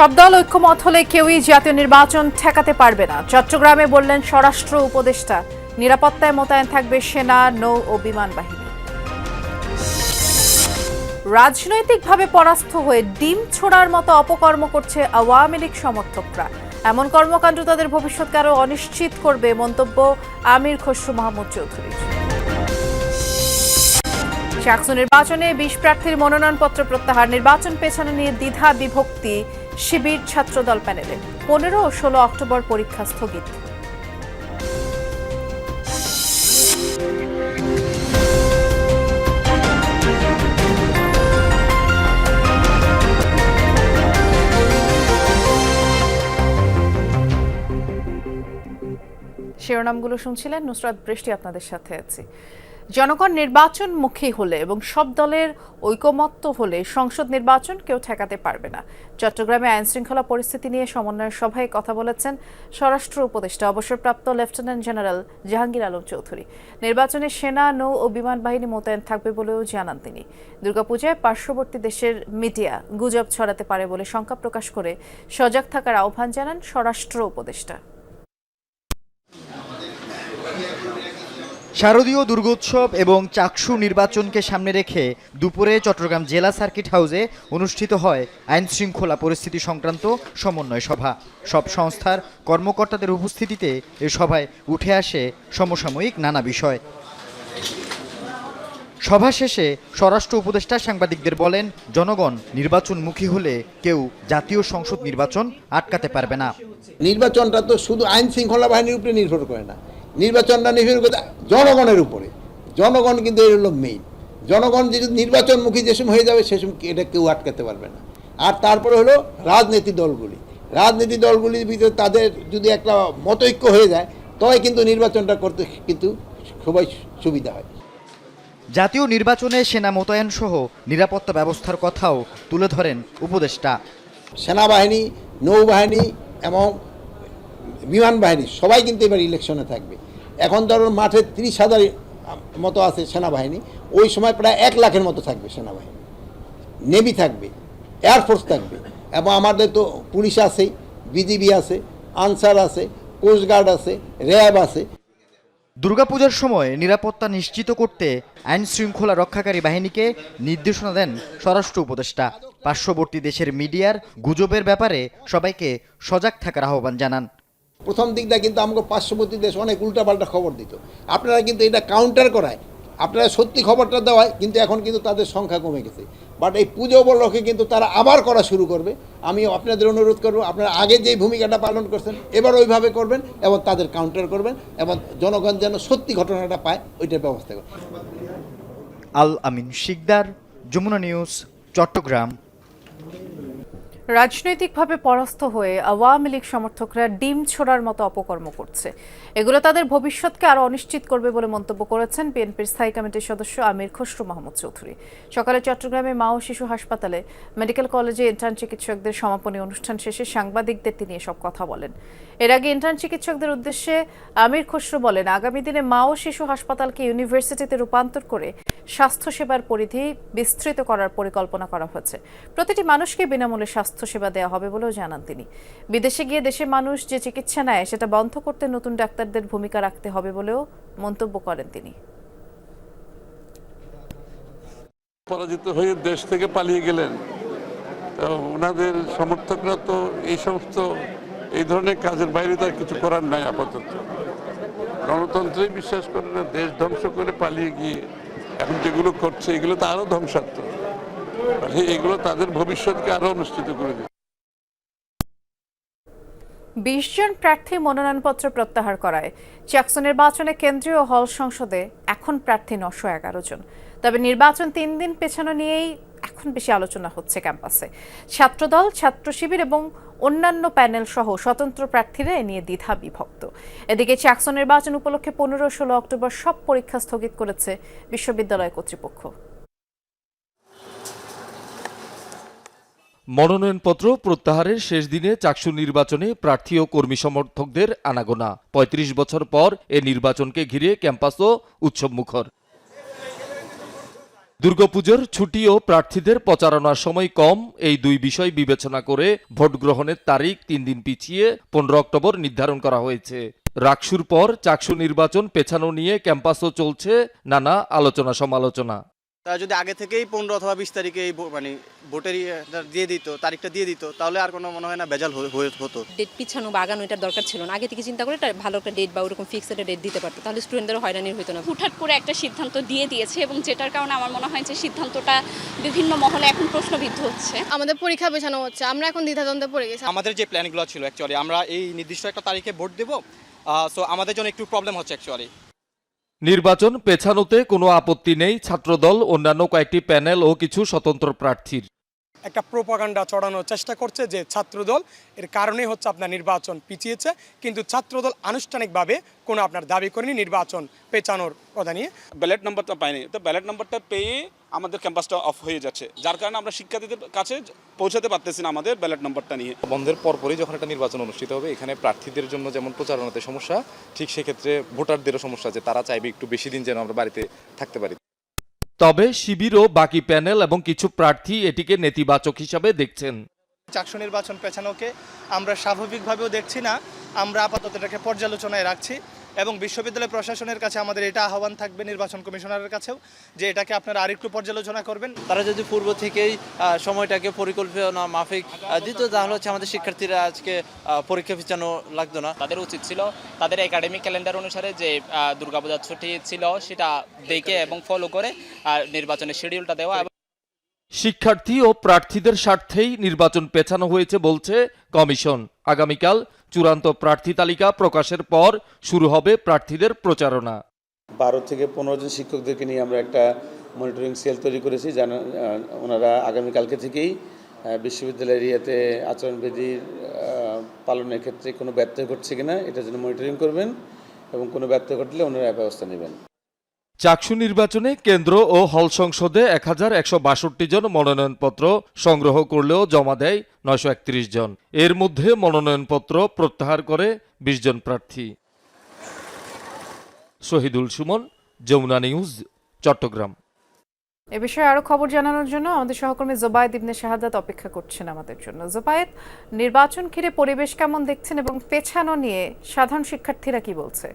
সব দল ঐক্যমত হলে কেউই জাতীয় নির্বাচন ঠেকাতে পারবে না। চট্টগ্রামে বললেন স্বরাষ্ট্র উপদেষ্টা। নিরাপত্তায় মোতায়েন থাকবে সেনা, নৌ ও বিমান বাহিনী। রাজনৈতিকভাবে পরাস্ত হয়ে ডিম ছোড়ার মতো অপকর্ম করছে আওয়ামী লীগ সমর্থকরা। এমন কর্মকাণ্ড তাদের ভবিষ্যৎকে আরও অনিশ্চিত করবে মন্তব্য আমির খসরু মাহমুদ চৌধুরীর। চাকসু নির্বাচনে বিশ প্রার্থীর মনোনয়নপত্র প্রত্যাহার, নির্বাচন পেছানো নিয়ে দ্বিধা বিভক্তি শিবির ছাত্রদল প্যানেলে। পনেরো ও ষোলো অক্টোবর পরীক্ষা স্থগিত। শিরোনামগুলো শুনছিলেন নুসরাত বৃষ্টি আপনাদের সাথে আছি। জনগণ নির্বাচন মুখী হলে এবং সব দলের ঐকমত্য হলে সংসদ নির্বাচন কেউ ঠেকাতে পারবে না। চট্টগ্রামে আইন শৃঙ্খলা পরিস্থিতি নিয়ে সমন্বয়ের সভায় কথা বলেছেন স্বরাষ্ট্র উপদেষ্টা, অবসরপ্রাপ্ত লেফটেন্যান্ট জেনারেল জাহাঙ্গীর আলম চৌধুরী। নির্বাচনে সেনা, নৌ ও বিমান বাহিনী মোতায়েন থাকবে বলেও জানান তিনি। দুর্গাপূজায় পার্শ্ববর্তী দেশের মিডিয়া গুজব ছড়াতে পারে বলে শঙ্কা প্রকাশ করে সজাগ থাকার আহ্বান জানান স্বরাষ্ট্র উপদেষ্টা। শারদীয় দুর্গোৎসব এবং চাকসু নির্বাচনকে সামনে রেখে দুপুরে চট্টগ্রাম জেলা সার্কিট হাউসে অনুষ্ঠিত হয় আইন শৃঙ্খলা পরিস্থিতি সংক্রান্ত সমন্বয় সভা। সব সংস্থার কর্মকর্তাদের উপস্থিতিতে এ সভায় উঠে আসে সমসাময়িক নানা বিষয়। সভা শেষে স্বরাষ্ট্র উপদেষ্টা সাংবাদিকদের বলেন, জনগণ নির্বাচনমুখী হলে কেউ জাতীয় সংসদ নির্বাচন আটকাতে পারবে না। নির্বাচনটা তো শুধু আইন শৃঙ্খলা বাহিনীর উপরে নির্ভর করে না। নির্বাচনটা নির্ভর করে জনগণের উপরে। জনগণ কিন্তু এর হলো মেইন জনগণ যদি নির্বাচনমুখী যে সময় হয়ে যাবে সে সময় এটা কেউ আটকাতে পারবে না। আর তারপরে হলো রাজনীতি দলগুলি। রাজনীতি দলগুলির ভিতরে তাদের যদি একটা মতৈক্য হয়ে যায় তবে কিন্তু নির্বাচনটা করতে কিন্তু খুবই সুবিধা হয়। জাতীয় নির্বাচনে সেনা মোতায়েন সহ নিরাপত্তা ব্যবস্থার কথাও তুলে ধরেন উপদেষ্টা। সেনাবাহিনী নৌবাহিনী এবং বিমান বাহিনী, সবাই কিন্তু এবার ইলেকশনে থাকবে। এখন ধরুন মাঠে তিরিশ হাজার মতো আছে সেনাবাহিনী, ওই সময় প্রায় এক লাখের মতো থাকবে সেনাবাহিনী। নেভি থাকবে এয়ারফোর্স থাকবে। এবং আমাদের তো পুলিশ আছেই বিজিবি আছে, আনসার আছে কোস্টগার্ড আছে, র্যাব আছে। দুর্গাপূজার সময় নিরাপত্তা নিশ্চিত করতে আইন শৃঙ্খলা রক্ষাকারী বাহিনীকে নির্দেশনা দেন স্বরাষ্ট্র উপদেষ্টা। পার্শ্ববর্তী দেশের মিডিয়ার গুজবের ব্যাপারে সবাইকে সজাগ থাকার আহ্বান জানান। প্রথম দিকটা কিন্তু আমাকে পার্শ্ববর্তী দেশ অনেক উল্টাপাল্টা খবর দিত। আপনারা কিন্তু এটা কাউন্টার করায়। আপনারা সত্যি খবরটা দেওয়ায়, কিন্তু এখন কিন্তু তাদের সংখ্যা কমে গেছে। বাট এই পুজো উপলক্ষে কিন্তু তারা আবার করা শুরু করবে। আমি আপনাদের অনুরোধ করব, আপনারা আগে যেই ভূমিকাটা পালন করছেন, এবার ওইভাবে করবেন এবং তাদের কাউন্টার করবেন এবং জনগণ যেন সত্যি ঘটনাটা পায়, ওইটার ব্যবস্থা করবেন। আল আমিন শিকদার, যমুনা নিউজ, চট্টগ্রাম। রাজনৈতিকভাবে পরাস্ত হয়ে আওয়ামী লীগ সমর্থকরা ডিম ছোড়ার মতো অপকর্ম করছে। এগুলো তাদের ভবিষ্যৎকে আরও অনিশ্চিত করবে বলে মন্তব্য করেছেন বিএনপির স্থায়ী কমিটির সদস্য আমির খসরু মাহমুদ চৌধুরী। সকালে চট্টগ্রামে মা ও শিশু হাসপাতালে মেডিকেল কলেজে ইন্টার্ন চিকিৎসকদের সমাপনী অনুষ্ঠান শেষে সাংবাদিকদের তিনি এসব কথা বলেন। এর আগে ইন্টার্ন চিকিৎসকদের উদ্দেশ্যে আমির খসরু বলেন, আগামী দিনে মা ও শিশু হাসপাতালকে ইউনিভার্সিটিতে রূপান্তর করে স্বাস্থ্যসেবার পরিধি বিস্তৃত করার পরিকল্পনা করা হয়েছে। প্রতিটি মানুষকে বিনামূল্যে স্বাস্থ্যসেবা দেওয়া হবে বলেও জানান তিনি। বিদেশে গিয়ে দেশের মানুষ যে চিকিৎসা নেয়, সেটা বন্ধ করতে নতুন ডাক্তারদের ভূমিকা রাখতে হবে বলেও মন্তব্য করেন তিনি। পরাজিত হয়ে দেশ থেকে পালিয়ে গেলেন। ওনাদের সমর্থকরা তো এই সমস্ত, এই ধরনের কাজের বাইরে তার কিছু করার নাই আপাতত। গণতন্ত্রেই বিশ্বাস করে না, দেশ ধ্বংস করে পালিয়ে গিয়ে এখন যেগুলো করছে, এগুলো তো আরও ধ্বংসাত্মক। এগুলো তাদের ভবিষ্যৎকে আরও অনুষ্ঠিত করে দিচ্ছে বিশ জন প্রার্থী মনোনয়নপত্র প্রত্যাহার করায়। চাকসু নির্বাচনে কেন্দ্রীয় হল সংসদে এখন প্রার্থী নশো এগারো জন। তবে নির্বাচন তিন দিন পেছানো নিয়েই এখন বেশি আলোচনা হচ্ছে ক্যাম্পাসে। ছাত্রদল, ছাত্র শিবির এবং অন্যান্য প্যানেল সহ স্বতন্ত্র প্রার্থীরা এ নিয়ে দ্বিধা বিভক্ত। এদিকে চাকসু নির্বাচন উপলক্ষে পনেরো ষোলো অক্টোবর সব পরীক্ষা স্থগিত করেছে বিশ্ববিদ্যালয় কর্তৃপক্ষ। মনোনয়নপত্র প্রত্যাহারের শেষ দিনে চাকসু নির্বাচনে প্রার্থী ও কর্মী সমর্থকদের আনাগোনা। ৩৫ বছর পর এ নির্বাচনকে ঘিরে ক্যাম্পাসও উৎসবমুখর দুর্গাপুজোর ছুটি ও প্রার্থীদের প্রচারণার সময় কম এই দুই বিষয় বিবেচনা করে ভোট গ্রহণের তারিখ তিন দিন পিছিয়ে পনেরো অক্টোবর নির্ধারণ করা হয়েছে। রাকসুর পর চাকসু নির্বাচন পেছানো নিয়ে ক্যাম্পাসও চলছে নানা আলোচনা সমালোচনা তারা যদি আগে থেকেই পনেরো অথবা বিশ তারিখে এই মানে ভোটের ইয়েটা দিয়ে দিত তারিখটা দিয়ে দিত তাহলে আর কোনো মনে হয় না বেজাল হতো। ডেট পিছানো বা আগানো এটার দরকার ছিল না। আগে থেকে চিন্তা করে এটা ভালো একটা ডেট বা ওরকম ফিক্স একটা ডেট দিতে পারতো। তাহলে স্টুডেন্টদেরও হয়রানির হতো না। হুটহাট করে একটা সিদ্ধান্ত দিয়ে দিয়েছে এবং যেটার কারণে আমার মনে হয় যে সিদ্ধান্তটা বিভিন্ন মহলে এখন প্রশ্নবিদ্ধ হচ্ছে। আমাদের পরীক্ষা পেছানো হচ্ছে। আমরা এখন দ্বিধাদ্বন্দ্বে পড়ে গেছি। আমাদের যে প্ল্যানগুলো ছিল অ্যাকচুয়ালি আমরা এই নির্দিষ্ট একটা তারিখে ভোট দেবো। সো আমাদের জন্য একটু প্রবলেম হচ্ছে অ্যাকচুয়ালি নির্বাচন পেছানোতে কোনো আপত্তি নেই। ছাত্রদল অন্যান্য কয়েকটি প্যানেল ও কিছু স্বতন্ত্র প্রার্থীর। একটা প্রোপাগান্ডা চড়ানোর চেষ্টা করছে যে ছাত্রদল। এর কারণেই হচ্ছে আপনার নির্বাচন পিছিয়েছে। কিন্তু ছাত্রদল আনুষ্ঠানিকভাবে কোনো আপনার দাবি করেনি নির্বাচন পেছানোর কথা নিয়ে। ব্যালেট নাম্বারটা পাইনি। তো ব্যালেট নাম্বারটা পেয়ে আমাদের ক্যাম্পাসটা অফ হয়ে যাচ্ছে। যার কারণে আমরা শিক্ষার্থীদের কাছে পৌঁছাতে পারতেছি না আমাদের ব্যালেট নাম্বারটা নিয়ে। বন্ধের পরপরই যখন একটা নির্বাচন অনুষ্ঠিত হবে এখানে প্রার্থীদের জন্য যেমন প্রচারণাতে সমস্যা ঠিক সেক্ষেত্রে ভোটারদেরও সমস্যা যে তারা চাইবে একটু বেশি দিন যেন আমরা বাড়িতে থাকতে পারি। তবে শিবিরও বাকি প্যানেল এবং কিছু প্রার্থী এটিকে নেতিবাচক হিসাবে দেখছেন। চাকসু নির্বাচন পেছানোকে আমরা স্বাভাবিকভাবেও দেখছি না। আমরা আপাতত এটাকে পর্যালোচনায় রাখছি। এবং বিশ্ববিদ্যালয় প্রশাসনের কাছে আমাদের এটা আহ্বান থাকবে নির্বাচন কমিশনারের কাছেও যে এটাকে আপনারা আরেকটু পর্যালোচনা করবেন। তারা যদি পূর্ব থেকেই আহ, সময়টাকে পরিকল্পনা মাফিক দিত তাহলে হচ্ছে আমাদের শিক্ষার্থীরা আজকে আহ, পরীক্ষা পিছানো লাগতো না। তাদের উচিত ছিল তাদের একাডেমিক ক্যালেন্ডার অনুসারে যে দুর্গাপূজার ছুটি ছিল সেটা দেখে এবং ফলো করে আর নির্বাচনের শিডিউলটা দেওয়া এবং শিক্ষার্থী ও প্রার্থীদের স্বার্থেই নির্বাচন পেছানো হয়েছে বলছে কমিশন। আগামীকাল চূড়ান্ত প্রার্থী তালিকা প্রকাশের পর শুরু হবে প্রার্থীদের প্রচারণা। বারো থেকে পনেরো জন শিক্ষকদেরকে নিয়ে আমরা একটা মনিটরিং সেল তৈরি করেছি, জানা ওনারা আগামীকালকে থেকেই বিশ্ববিদ্যালয় ইয়েতে আচরণবিধির পালনের ক্ষেত্রে কোনো ব্যর্থ ঘটছে কিনা, এটার জন্য মনিটরিং করবেন এবং কোনো ব্যর্থ ঘটলে ওনারা ব্যবস্থা নেবেন। চাকসু নির্বাচনে কেন্দ্র ও হল সংসদে এক হাজার একশো বাষট্টি জন মনোনয়নপত্র সংগ্রহ করলেও জমা দেয় নয়শো একত্রিশ জন। এর মধ্যে মনোনয়নপত্র প্রত্যাহার করে বিশ জন প্রার্থী। শহীদুল সুমন, যমুনা নিউজ, চট্টগ্রাম। এ বিষয়ে আরও খবর জানানোর জন্য আমাদের সহকর্মী জোবায়েদ ইবনে শাহাদাত অপেক্ষা করছেন আমাদের জন্য। জোবায়েদ, নির্বাচন ঘিরে পরিবেশ কেমন দেখছেন এবং পেছানো নিয়ে সাধারণ শিক্ষার্থীরা কি বলছে?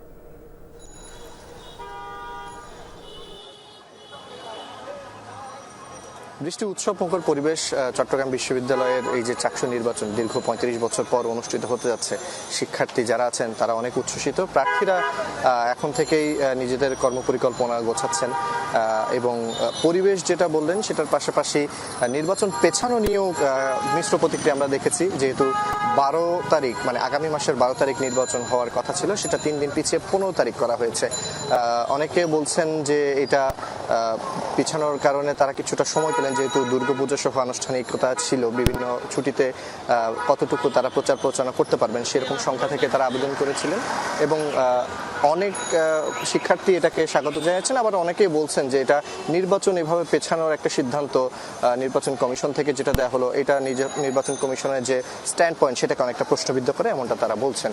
বৃষ্টি উৎসবমুখর পরিবেশ চট্টগ্রাম বিশ্ববিদ্যালয়ের এই যে চাকসু নির্বাচন দীর্ঘ পঁয়ত্রিশ বছর পর অনুষ্ঠিত হতে যাচ্ছে, শিক্ষার্থী যারা আছেন তারা অনেক উচ্ছ্বসিত, প্রার্থীরা এখন থেকেই নিজেদের কর্মপরিকল্পনা গোছাচ্ছেন এবং পরিবেশ যেটা বললেন সেটার পাশাপাশি নির্বাচন পেছানো নিয়েও মিশ্র প্রতিক্রিয়া আমরা দেখেছি, যেহেতু বারো তারিখ মানে আগামী মাসের বারো তারিখ নির্বাচন হওয়ার কথা ছিল, সেটা তিন দিন পিছিয়ে পনেরো তারিখ করা হয়েছে। অনেকে বলছেন যে এটা পিছানোর কারণে তারা কিছুটা সময় পেলেন যেহেতু দুর্গাপুজো সহ আনুষ্ঠানিকতা ছিল, বিভিন্ন ছুটিতে কতটুকু তারা প্রচার প্রচারণা করতে পারবেন সেরকম সংখ্যা থেকে তারা আবেদন করেছিলেন এবং অনেক শিক্ষার্থী এটাকে স্বাগত জানিয়েছেন। আবার অনেকেই বলছেন যে এটা নির্বাচন এভাবে পেছানোর একটা সিদ্ধান্ত নির্বাচন কমিশন থেকে যেটা দেওয়া হলো, এটা নির্বাচন কমিশনের যে স্ট্যান্ড পয়েন্ট সেটাকে অনেকটা প্রশ্নবিদ্ধ করে এমনটা তারা বলছেন।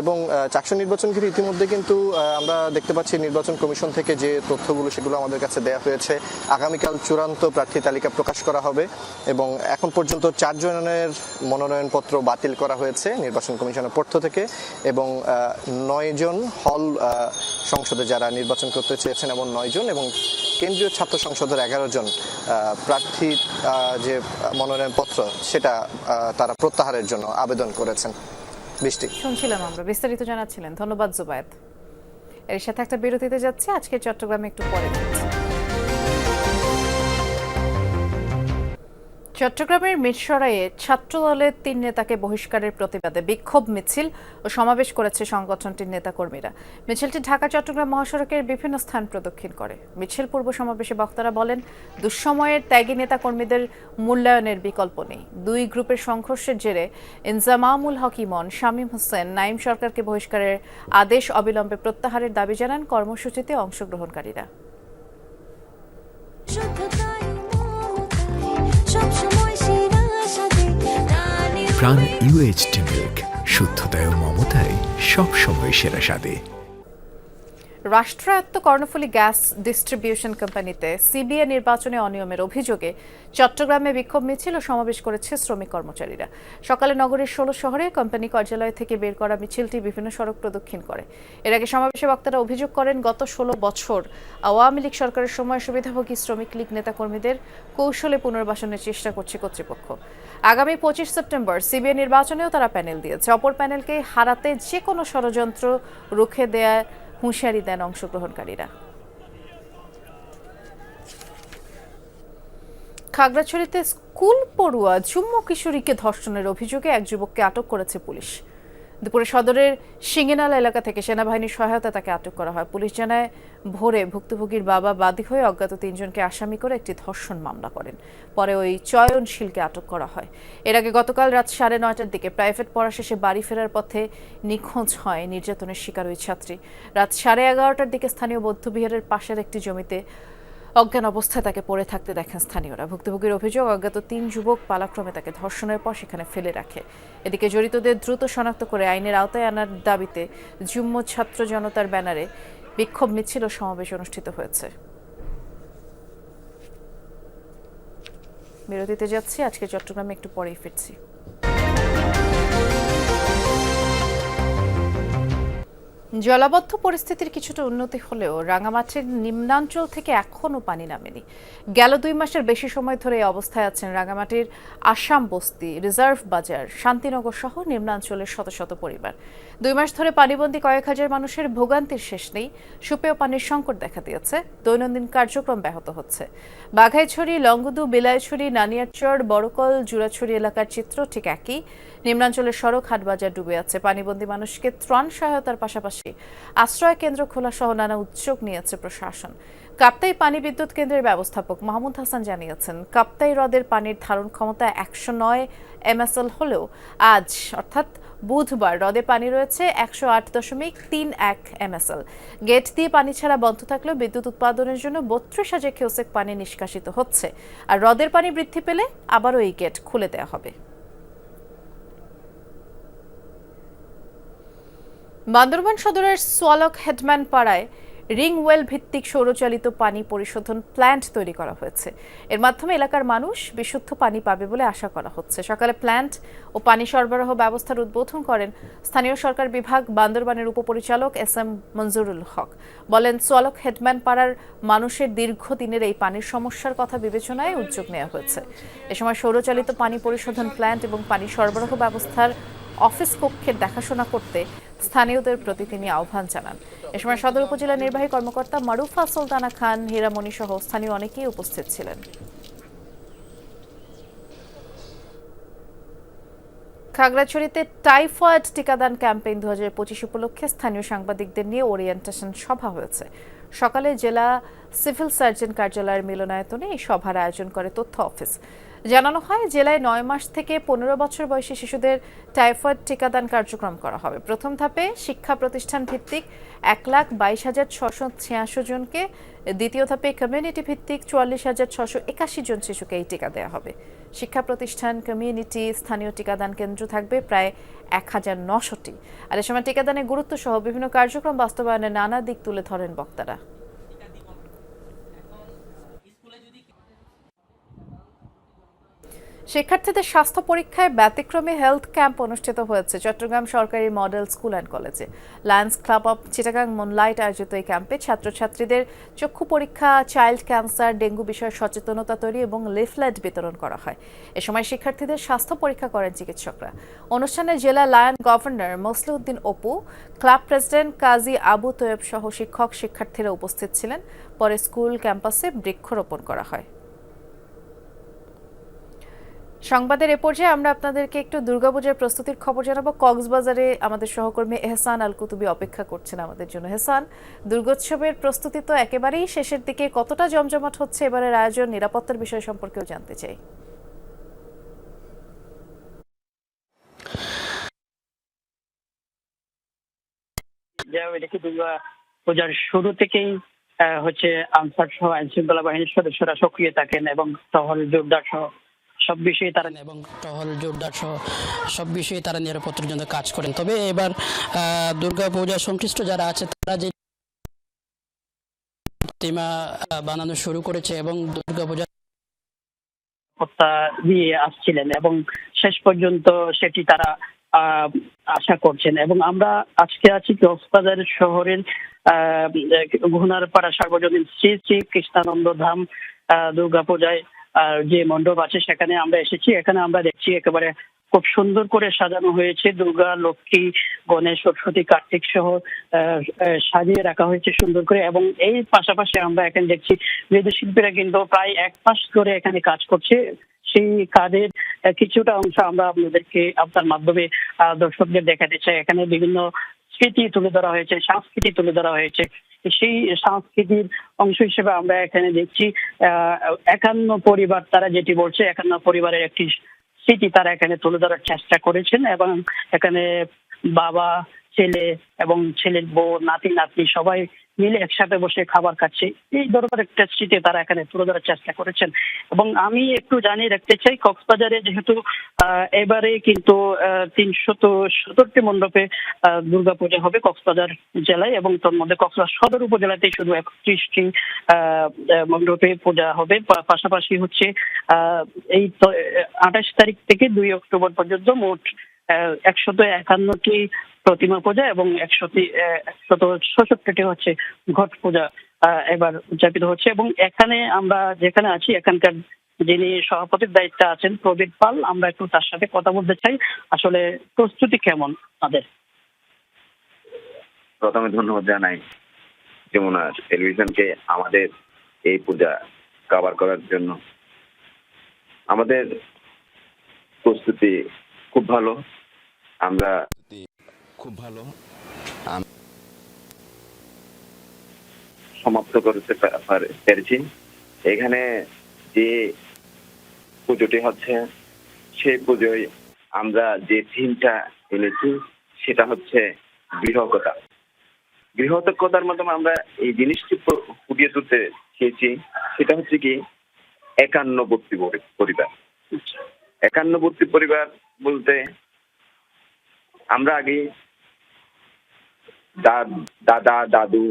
এবং চাকসু নির্বাচন ঘিরে ইতিমধ্যে কিন্তু আমরা দেখতে পাচ্ছি নির্বাচন কমিশন থেকে যে তথ্যগুলো সেগুলো আমাদের কাছে দেওয়া হয়েছে, আগামীকাল চূড়ান্ত প্রার্থী তালিকা প্রকাশ করা হবে এবং এখন পর্যন্ত চারজনের মনোনয়নপত্র বাতিল করা হয়েছে নির্বাচন কমিশনের পক্ষ থেকে এবং নয় জন হল সংসদে যারা নির্বাচন করতে চেয়েছেন এমন নয় জন এবং কেন্দ্রীয় ছাত্র সংসদের এগারো জন প্রার্থী যে মনোনয়নপত্র সেটা তারা প্রত্যাহারের জন্য আবেদন করেছেন। বৃষ্টি। শুনছিলাম আমরা। বিস্তারিত জানাচ্ছিলেন। ধন্যবাদ, জুবায়েদ। এর সাথে একটা বিরতিতে যাচ্ছে। আজকে চট্টগ্রামে একটু পরে। যাচ্ছে চট্টগ্রামের মিরসরাইয়ে ছাত্রদলের তিন নেতাকে বহিষ্কারের প্রতিবাদে বিক্ষোভ মিছিল ও সমাবেশ করেছে সংগঠনটির নেতাকর্মীরা। মিছিলটি ঢাকা চট্টগ্রাম মহাসড়কের বিভিন্ন স্থান প্রদক্ষিণ করে। মিছিল পূর্ব সমাবেশে বক্তারা বলেন, দুঃসময়ের ত্যাগী নেতাকর্মীদের মূল্যায়নের বিকল্প নেই। দুই গ্রুপের সংঘর্ষের জেরে ইনজামামুল হক ইমন শামীম হোসেন, নাইম সরকারকে বহিষ্কারের আদেশ অবিলম্বে প্রত্যাহারের দাবি জানান কর্মসূচিতে অংশগ্রহণকারীরা। প্রাণ ইউএইচটি মিল্ক শুদ্ধতায় ও মমতায় সবসময় সেরা স্বাদে। রাষ্ট্রায়ত্ত কর্ণফুলী গ্যাস ডিস্ট্রিবিউশন কোম্পানিতে সিবিএ নির্বাচনে অনিয়মের অভিযোগে চট্টগ্রামে বিক্ষোভ মিছিল ও সমাবেশ করেছে শ্রমিক কর্মচারীরা। সকালে নগরের ষোলো শহরে কোম্পানি কার্যালয় থেকে বের করা মিছিলটি বিভিন্ন সড়ক প্রদক্ষিণ করে। এর আগে সমাবেশে বক্তারা অভিযোগ করেন, গত ষোলো বছর আওয়ামী লীগ সরকারের সময় সুবিধাভোগী শ্রমিক লীগ নেতাকর্মীদের কৌশলে পুনর্বাসনের চেষ্টা করছে কর্তৃপক্ষ। আগামী পঁচিশ সেপ্টেম্বর সিবিএ নির্বাচনেও তারা প্যানেল দিয়েছে। অপর প্যানেলকে হারাতে যে কোনো ষড়যন্ত্র রুখে দেয়ার হুঁশিয়ারি দেন অংশগ্রহণকারীরা। খাগড়াছড়িতে স্কুল পড়ুয়া ঝুম্ম কিশোরীকে ধর্ষণের অভিযোগে এক যুবককে আটক করেছে পুলিশ। দুপুরে সদরের সিঙ্গিনালা এলাকা থেকে সেনাবাহিনীর সহায়তা তাকে আটক করা হয়। পুলিশ জানায়, ভোরে ভুক্তভোগীর বাবা বাদী হয়ে অজ্ঞাত তিনজনকে আসামি করে একটি ধর্ষণ মামলা করেন। পরে ওই চয়নশীলকে আটক করা হয়। এর আগে গতকাল রাত সাড়ে নয়টার দিকে প্রাইভেট পড়া শেষে বাড়ি ফেরার পথে নিখোঁজ হয় নির্যাতনের শিকার ওই ছাত্রী। রাত সাড়ে এগারোটার দিকে স্থানীয় বৌদ্ধবিহারের পাশের একটি জমিতে অজ্ঞান অবস্থায় তাকে পড়ে থাকতে দেখেন স্থানীয়রা। ভুক্তভোগীর অভিযোগ, অজ্ঞাত তিন যুবক পালাক্রমে তাকে ধর্ষণের পর সেখানে ফেলে রাখে। এদিকে জড়িতদের দ্রুত শনাক্ত করে আইনের আওতায় আনার দাবিতে যুম্ম ছাত্র জনতার ব্যানারে বিক্ষোভ মিছিল ও সমাবেশ অনুষ্ঠিত হয়েছে। বিরতিতে যাচ্ছি, আজকে চট্টগ্রামে একটু পরেই ফিরছি। জলাবদ্ধ পরিস্থিতির কিছুটা উন্নতি হলেও রাঙামাটির নিম্নাঞ্চল থেকে এখনও পানি নামেনি। গেল দুই মাসের বেশি সময় ধরে এই অবস্থায় আছেন রাঙামাটির আসাম বস্তি রিজার্ভ বাজার, শান্তিনগর সহ নিম্নাঞ্চলের শত শত পরিবার। দুই মাস ধরে পানিবন্দী কয়েক হাজার মানুষের ভোগান্তির শেষ নেই, সুপেয় পানির সংকট দেখা দিয়েছে, দৈনন্দিন কার্যক্রম ব্যাহত হচ্ছে। বাঘাইছড়ি লঙ্গুদু বিলাইছড়ি, নানিয়ারচর, বড়কল জুড়াছড়ি এলাকার চিত্র ঠিক একই। নিম্নাঞ্চলের সড়ক হাটবাজার ডুবে আছে, পানিবন্দী মানুষকে ত্রাণ সহায়তার পাশাপাশি আশ্রয় কেন্দ্র খোলা সহ নানা উদ্যোগ নিয়েছে প্রশাসন। কাপ্তাই পানি বিদ্যুৎ কেন্দ্রের ব্যবস্থাপক মাহমুদ হাসান জানিয়েছেন, কাপ্তাই হ্রদের পানির ধারণ ক্ষমতা একশো নয় এমএসএল হলেও আজ, অর্থাৎ বুধবার, হ্রদে পানি রয়েছে একশো আট দশমিক তিন এক এমএসএল। গেট দিয়ে পানি ছাড়া বন্ধ থাকলেও বিদ্যুৎ উৎপাদনের জন্য বত্রিশ হাজার কিউসেক পানি নিষ্কাশিত হচ্ছে। আর হ্রদের পানি বৃদ্ধি পেলে আবারও এই গেট খুলে দেওয়া হবে। বান্দরবান সদরের সোয়ালক হেডম্যান পাড়ায় রিংওয়েল ভিত্তিক সৌরচালিত পানি পরিশোধন প্ল্যান্ট তৈরি করা হয়েছে। এর মাধ্যমে এলাকার মানুষ বিশুদ্ধ পানি পাবে বলে আশা করা হচ্ছে। সকালে প্ল্যান্ট ও পানি সরবরাহ ব্যবস্থার উদ্বোধন করেন স্থানীয় সরকার বিভাগ বান্দরবানের উপপরিচালক এস এম মঞ্জুরুল হক। বলেন, সোয়ালক হেডম্যান পাড়ার মানুষের দীর্ঘদিনের এই পানির সমস্যার কথা বিবেচনায় উদ্যোগ নেওয়া হয়েছে। এ সময় সৌরচালিত পানি পরিশোধন প্ল্যান্ট এবং পানি সরবরাহ ব্যবস্থার অফিস কক্ষের দেখাশোনা করতে স্থানীয়দের প্রতি তিনি আহ্বান জানান। এ সময় সদর উপজেলা নির্বাহী কর্মকর্তা মারুফা সুলতানা খান, হীরামণি সহ স্থানীয় অনেকেই উপস্থিত ছিলেন। খাগড়াছড়িতে টাইফয়েড টিকাদান ক্যাম্পেইন দু হাজার পঁচিশ উপলক্ষে স্থানীয় সাংবাদিকদের নিয়ে ওরিয়েন্টেশন সভা হয়েছে। সকালে জেলা সিভিল সার্জন কার্যালয়ের মিলনায়তনে এই সভার আয়োজন করে তথ্য অফিস। জানানো হয়, জেলায় নয় মাস থেকে পনেরো বছর বয়সী শিশুদের টাইফয়েড টিকাদান কার্যক্রম করা হবে। প্রথম ধাপে শিক্ষা প্রতিষ্ঠান ভিত্তিক এক লাখ বাইশ হাজার ছশো ছিয়াশি জনকে, দ্বিতীয় ধাপে কমিউনিটি ভিত্তিক চুয়াল্লিশ হাজার ছশো একাশি জন শিশুকে এই টিকা দেওয়া হবে। শিক্ষা প্রতিষ্ঠান কমিউনিটি স্থানীয় টিকাদান কেন্দ্র থাকবে প্রায় এক হাজার নশোটি। আর এ সময় টিকাদানের গুরুত্ব সহ বিভিন্ন কার্যক্রম বাস্তবায়নের নানা দিক তুলে ধরেন বক্তারা। শিক্ষার্থীদের স্বাস্থ্য পরীক্ষায় ব্যতিক্রমী হেলথ ক্যাম্প অনুষ্ঠিত হয়েছে। চট্টগ্রাম সরকারি মডেল স্কুল অ্যান্ড কলেজে। Lions club of Chittagong moonlight আয়োজিত এই ক্যাম্পে ছাত্রছাত্রীদের চক্ষু পরীক্ষা, চাইল্ড ক্যান্সার, ডেঙ্গু বিষয়ে সচেতনতা তৈরি এবং লিফলেট বিতরণ করা হয়। এ সময় শিক্ষার্থীদের স্বাস্থ্য পরীক্ষা করেন চিকিৎসকরা। অনুষ্ঠানে জেলা lion governor Mosliuddin Apu, club president Kazi Abu Toyeb সহ শিক্ষক শিক্ষার্থীরা উপস্থিত ছিলেন। পরে স্কুল ক্যাম্পাসে বৃক্ষরোপণ করা হয়। সংবাদের এ পর্যায়ে আমরা আপনাদেরকে একটু দুর্গাপূজার প্রস্তুতির খবর জানাব। কক্সবাজারে আমাদের সহকর্মী এহসান আল কুতুবি অপেক্ষা করছেন আমাদের জন্য। এহসান, দুর্গোৎসবের প্রস্তুতি তো একেবারেই শেষের দিকে। কতটা জমজমাট হচ্ছে এবারের আয়োজন? নিরাপত্তার বিষয় সম্পর্কেও জানতে চাই। দুর্গা পূজার শুরু থেকেই হচ্ছে আনসার সহ আইন শৃঙ্খলা বাহিনীর সদস্যরা সক্রিয় থাকেন এবং টহল জোরদার সহ সব বিষয়ে তারা এবং টহল জোরদার সহ সব বিষয়ে তারা নিরাপত্তার জন্য কাজ করেন। তবে এবার দুর্গা পূজা সংশ্লিষ্ট যারা আছে তারা যে প্রতিমা বানানো শুরু করেছে এবং দুর্গাপূজা হত্যা দিয়ে আসছিলেন এবং শেষ পর্যন্ত সেটি তারা আহ, আশা করছেন। এবং আমরা আজকে আছি কক্সবাজার শহরের আহ ঘুনারপাড়া সার্বজনীন শ্রী শ্রী কৃষ্ণানন্দ ধাম আহ, দুর্গাপূজায় যে মণ্ডপ আছে সেখানে আমরা এসেছি। এখানে আমরা দেখছি একেবারে খুব সুন্দর করে সাজানো হয়েছে। দুর্গা, লক্ষ্মী, গণেশ, সরস্বতী, কার্তিক সহ সাজিয়ে রাখা হয়েছে সুন্দর করে। এবং এই পাশাপাশি আমরা এখানে দেখছি মৃৎশিল্পীরা কিন্তু প্রায় এক মাস ধরে এখানে কাজ করছে। সেই কাজের কিছুটা অংশ আমরা আপনাদেরকে, আপনার মাধ্যমে দর্শকদের দেখাতে চাই। এখানে বিভিন্ন স্মৃতি তুলে ধরা হয়েছে, সংস্কৃতি তুলে ধরা হয়েছে। সেই সংস্কৃতির অংশ হিসেবে আমরা এখানে দেখছি একান্ন পরিবার তারা যেটি বলছে, একান্ন পরিবারের একটি স্মৃতি তারা এখানে তুলে ধরার চেষ্টা করেছেন এবং এখানে বাবা, ছেলে এবং ছেলের বউ, নাতি, নাতনি সবাই মিলে একসাথে বসে খাবার খাচ্ছে। এই ধরনের একটা স্মৃতি তারা এখানে তুলে ধরার চেষ্টা করেছেন। এবং আমি একটু জানিয়ে রাখতে চাই, কক্সবাজারে যেহেতু এবারে কিন্তু তিনশত সত্তরটি মণ্ডপে দুর্গাপূজা হবে কক্সবাজার জেলায় এবং তোর মধ্যে কক্সবাজার সদর উপজেলাতে শুধু একত্রিশটি মণ্ডপে পূজা হবে। পাশাপাশি হচ্ছে এই আঠাশ তারিখ থেকে দুই অক্টোবর পর্যন্ত মোট একশত একান্নটি প্রতিমা পূজা এবং একশতি আহ, একশত ছষট্টিটি হচ্ছে ঘট পূজা এবার উদযাপিত হচ্ছে এবং এখানে আমরা যেখানে আছি এখানকার যিনি সভাপতির দায়িত্বে আছেন প্রবীর পাল আমরা একটু তার সাথে কথা বলতে চাই। আসলে প্রস্তুতি কেমন তাদের? প্রথমে ধন্যবাদ জানাই যমুনা টেলিভিশনকে আমাদের এই পূজা কভার করার জন্য। আমাদের প্রস্তুতি খুব ভালো। আমরা খুব ভালো। সমাপ্ত করতে পা- পেরেছি এখানে যে পুজোটি হচ্ছে, সেই পুজোয় আমরা যে থিমটা এনেছি, সেটা হচ্ছে গৃহকতা গৃহতজ্ঞতার মাধ্যমে আমরা এই জিনিসটি ফুটিয়ে তুলতে চেয়েছি, সেটা হচ্ছে কি একান্নবর্তী পরিবার। একান্নবর্তী পরিবার বলতে আমরা আগে দাদা দাদু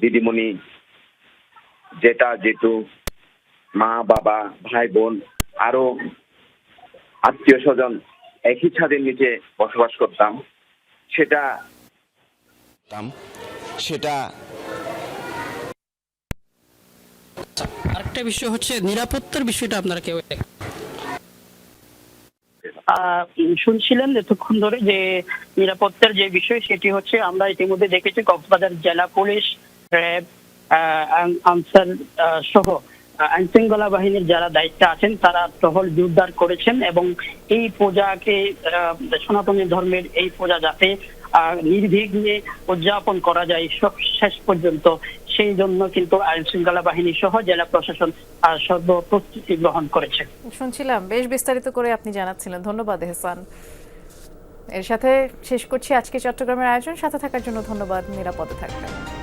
দিদিমণি জেঠা জেঠু মা বাবা ভাই বোন আরও আত্মীয় স্বজন একই ছাদের নিচে বসবাস করতাম। সেটা সেটা আরেকটা বিষয় হচ্ছে নিরাপত্তার বিষয়টা আপনারা কেউ শুনছিলেন এতক্ষণ ধরে যে নিরাপত্তার যে বিষয় সেটি হচ্ছে আমরা ইতিমধ্যে দেখেছি কক্সবাজার জেলা পুলিশ, র্যাব আনসার সহ আইন শৃঙ্খলা বাহিনীর যারা দায়িত্বে আছেন তারা টহল জোরদার করেছেন এবং এই পূজাকে সনাতনী ধর্মের এই পূজা যাতে নির্বিঘ্নে উদযাপন করা যায় সব শেষ পর্যন্ত সেই জন্য কিন্তু আইন শৃঙ্খলা বাহিনী সহ জেলা প্রশাসন সর্ব প্রস্তুতি গ্রহণ করেছে। শুনছিলাম, বেশ বিস্তারিত করে আপনি জানাচ্ছিলেন। ধন্যবাদ এহসান। এর সাথে শেষ করছি আজকে চট্টগ্রামের আয়োজন। সাথে থাকার জন্য ধন্যবাদ। নিরাপদে থাকবেন।